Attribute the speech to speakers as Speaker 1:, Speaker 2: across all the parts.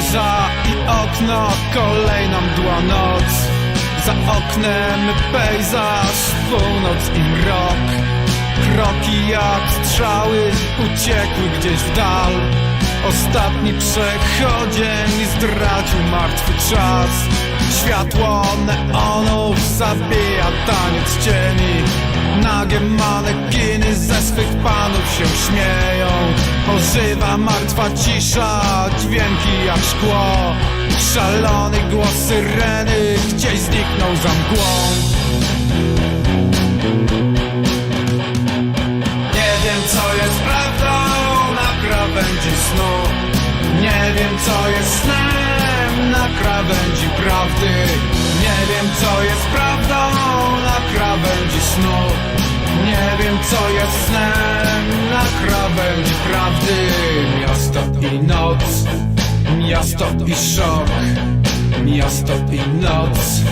Speaker 1: cisza i okno, kolejna mdła noc. Za oknem pejzaż, północ i mrok. Kroki jak strzały uciekły gdzieś w dal. Ostatni przechodzień zdradził martwy czas. Światło neonów zabija taniec cieni. Nagie manekiny ze swych panów się śmieją Ożywa martwa cisza, dźwięki jak szkło. Szalony głos syreny gdzieś zniknął za mgłą. Nie wiem co jest prawdą na krawędzi snu. Nie wiem co jest snem na krawędzi prawdy. Nie wiem co jest prawdą na krawędzi snu. Nie wiem co jest snem na krawędzi prawdy Miasto i noc, miasto i szok. Miasto i noc,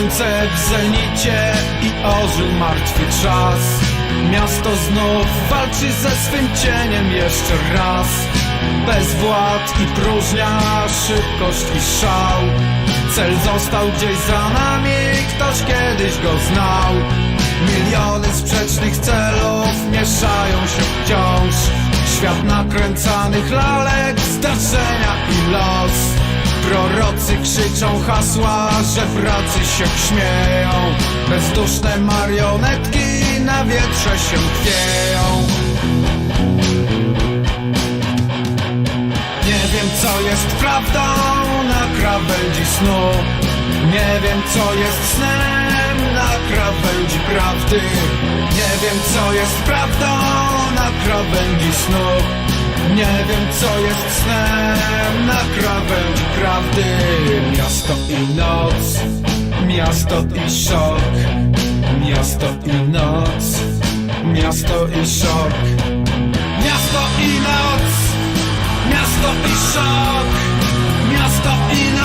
Speaker 1: Słońce w zenicie i ożył martwy czas. Miasto znów walczy ze swym cieniem jeszcze raz. Bezwład i próżnia, szybkość i szał. Cel został gdzieś za nami, ktoś kiedyś go znał. Miliony sprzecznych celów mieszają się wciąż. Świat nakręcanych lalek, zdarzenia i los Prorocy krzyczą hasła, że pracy się śmieją. Bezduszne marionetki na wietrze się chwieją Nie wiem co jest prawdą na krawędzi snu. Nie wiem co jest snem na krawędzi prawdy. Nie wiem co jest prawdą na krawędzi snu. Nie wiem co jest snem na krawędzi prawdy. Miasto i noc Miasto i szok. Miasto i noc Miasto i szok. Miasto i noc Miasto i szok. Miasto i noc